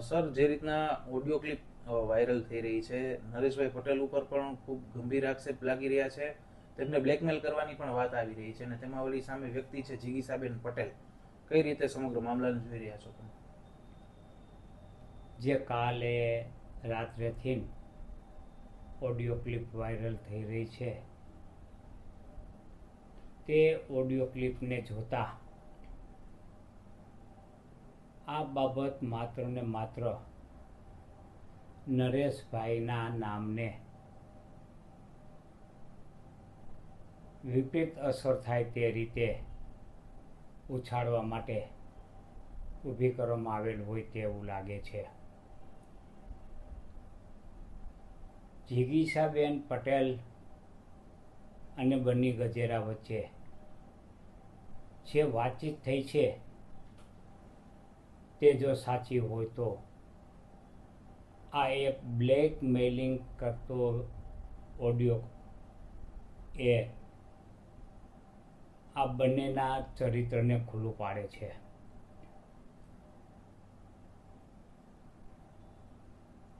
Sir, જે રીતના audio clip viral થઈ રહી છે, નરેશભાઈ પટેલ ઉપર પણ ખૂબ ગંભીર આક્ષેપ લાગી રહ્યા છે. તેમને બ્લેકમેલ કરવાની પણ વાત આવી રહી છે અને તેમાં ઓલી સામે વ્યક્તિ છે, જીગીસાબેન પટેલ. કઈ રીતે સમગ્ર મામલાને જોઈ રહ્યા છો તમે? જે કાલે રાત્રેથી ઓડિયો ક્લિપ વાયરલ થઈ રહી છે. તે ઓડિયો ક્લિપને જોતા આ બાબત માત્ર ને માત્ર નરેશભાઈના નામને વિપરીત અસર થાય તે રીતે ઉછાળવા માટે ઊભી કરવામાં આવેલ હોય તેવું લાગે છે. જિગીસાબેન પટેલ અને બન્ની ગજેરા વચ્ચે જે વાતચીત થઈ છે તે જો સાચી હોય તો. આ એક બ્લેકમેલિંગ કરતો ઓડિયો એ આ બંનેના ચરિત્રને ખુલ્લું પાડે છે.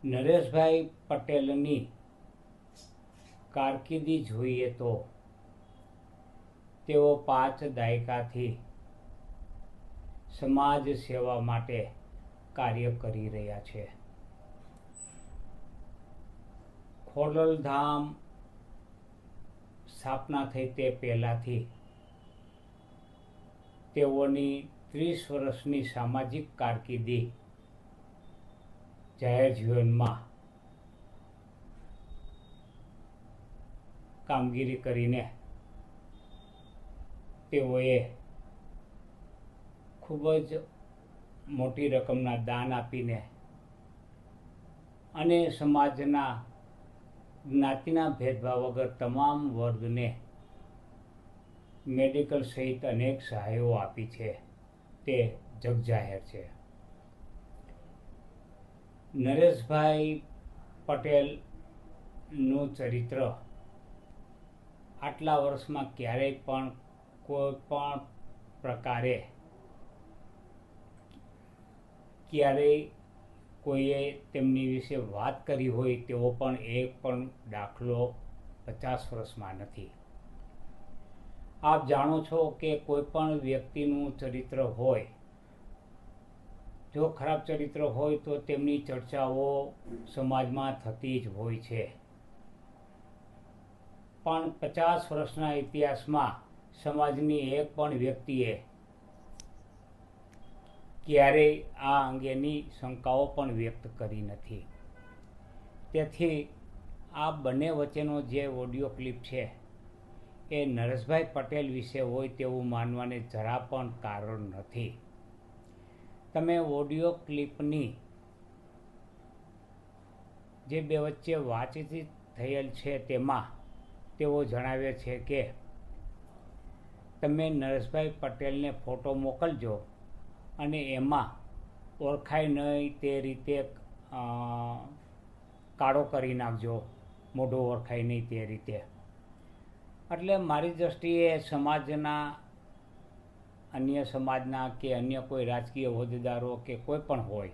નરેશભાઈ પટેલની કારકિર્દી જોઈએ તો તેઓ પાંચ દાયકાથી સમાજ સેવા માટે કાર્ય કરી રહ્યા છે. ખોડલધામ સ્થાપના થઈ તે પહેલાંથી તેઓની ત્રીસ વર્ષની સામાજિક કારકિર્દી જાહેર જીવનમાં કામગીરી કરીને તેઓએ ખૂબ જ મોટી રકમના દાન આપીને અને સમાજના જ્ઞાતિના ભેદભાવ વગર તમામ વર્ગને મેડિકલ સહિત અનેક સહાયો આપી છે તે જગજાહેર છે. નરેશભાઈ પટેલનું ચરિત્ર આટલા વર્ષમાં ક્યારેય પણ કોઈ પણ પ્રકારે ક્યારેય કોઈએ તેમની વિશે વાત કરી હોય તેવો પણ એક પણ દાખલો પચાસ વર્ષમાં નથી. આપ જાણો છો કે કોઈ પણ વ્યક્તિનું ચરિત્ર હોય, જો ખરાબ ચરિત્ર હોય તો તેમની ચર્ચાઓ સમાજમાં થતી જ હોય છે. પણ પચાસ વર્ષના ઇતિહાસમાં સમાજની એક પણ વ્યક્તિએ ક્યારેય આ અંગેની શંકાઓ પણ વ્યક્ત કરી નથી. તેથી આ બંને વચ્ચેનો જે ઓડિયો ક્લિપ છે, એ નરેશભાઈ પટેલ વિશે હોય તેવું માનવાને જરા પણ કારણ નથી. તમે ઓડિયો ક્લિપની જે બે વચ્ચે વાતચીત થયેલ છે તેમાં તેઓ જણાવે છે કે, તમે નરેશભાઈ પટેલને ફોટો મોકલજો. અને એમાં ઓળખાય નહીં તે રીતે કાળો કરી નાખજો, મોઢું ઓળખાય નહીં તે રીતે. એટલે મારી દૃષ્ટિએ સમાજના, અન્ય સમાજના કે અન્ય કોઈ રાજકીય હોદ્દેદારો કે કોઈ પણ હોય,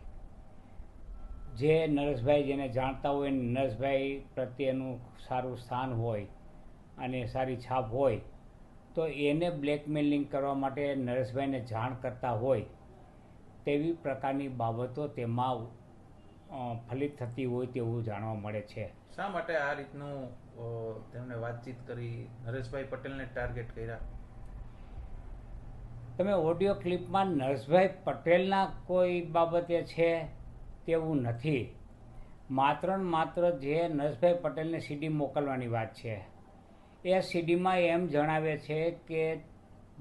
જે નરેશભાઈ જેને જાણતા હોય નરેશભાઈ પ્રત્યેનું સારું સ્થાન હોય અને સારી છાપ હોય, તો એને બ્લેકમેલિંગ કરવા માટે નરેશભાઈને જાણ કરતા હોય તેવી પ્રકારની બાબતો તેમાં ફલિત થતી હોય તેવું જાણવા મળે છે? શા માટે આ રીતનું તેમણે વાતચીત કરી નરેશભાઈ પટેલને ટાર્ગેટ કર્યા? તમે ઓડિયો ક્લિપમાં નરેશભાઈ પટેલના કોઈ બાબતે છે તેવું નથી. માત્ર ને માત્ર જે નરેશભાઈ પટેલને સીડી મોકલવાની વાત છે. એ સીડીમાં એમ જણાવે છે કે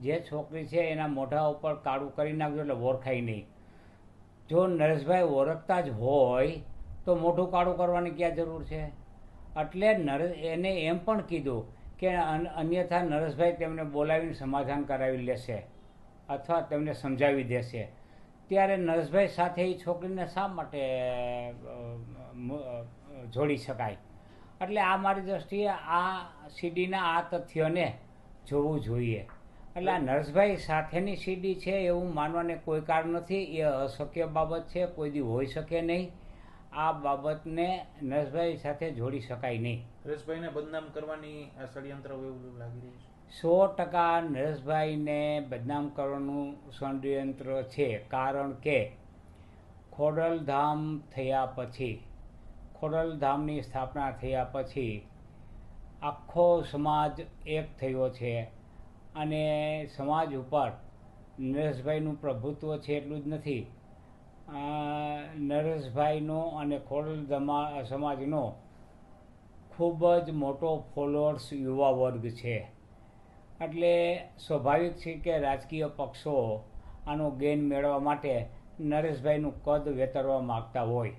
જે છોકરી છે એના મોઢા ઉપર કાળું કરી નાખજો એટલે ઓળખાય નહીં. જો નરેશભાઈ ઓળખતા જ હોય, તો મોઢું કાળું કરવાની ક્યાં જરૂર છે? એટલે નરેશ, એને એમ પણ કીધું કે અન્યથા નરેશભાઈ તેમને બોલાવીને સમાધાન કરાવી લેશે અથવા તેમને સમજાવી દેશે. ત્યારે નરેશભાઈ સાથે એ છોકરીને શા માટે જોડી શકાય? એટલે આ મારી દ્રષ્ટિએ આ સીડીના આ તથ્યને જોવું જોઈએ. એટલે આ નરેશભાઈ સાથેની સીડી છે એવું માનવાને કોઈ કારણ નથી એ અશક્ય બાબત છે કોઈ દી હોઈ શકે નહીં. આ બાબતને નરેશભાઈ સાથે જોડી શકાય નહીં. નરેશભાઈને બદનામ કરવાની આ ષડયંત્ર એવું લાગી રહ્યું છે? સો ટકા નરેશભાઈને બદનામ કરવાનું ષડયંત્ર છે કારણ કે ખોડલધામ થયા પછી ખોડલધામની સ્થાપના થયા પછી આખો સમાજ એક થયો છે. અને સમાજ ઉપર નરેશભાઈનું પ્રભુત્વ છે એટલું જ નથી. નરેશભાઈનો અને ખોડલ સમાજનો ખૂબ જ મોટો ફોલોઅર્સ યુવા વર્ગ છે. એટલે સ્વાભાવિક છે કે રાજકીય પક્ષો આનો ગેઇન મેળવવા માટે નરેશભાઈનું કદ વેતરવા માગતા હોય.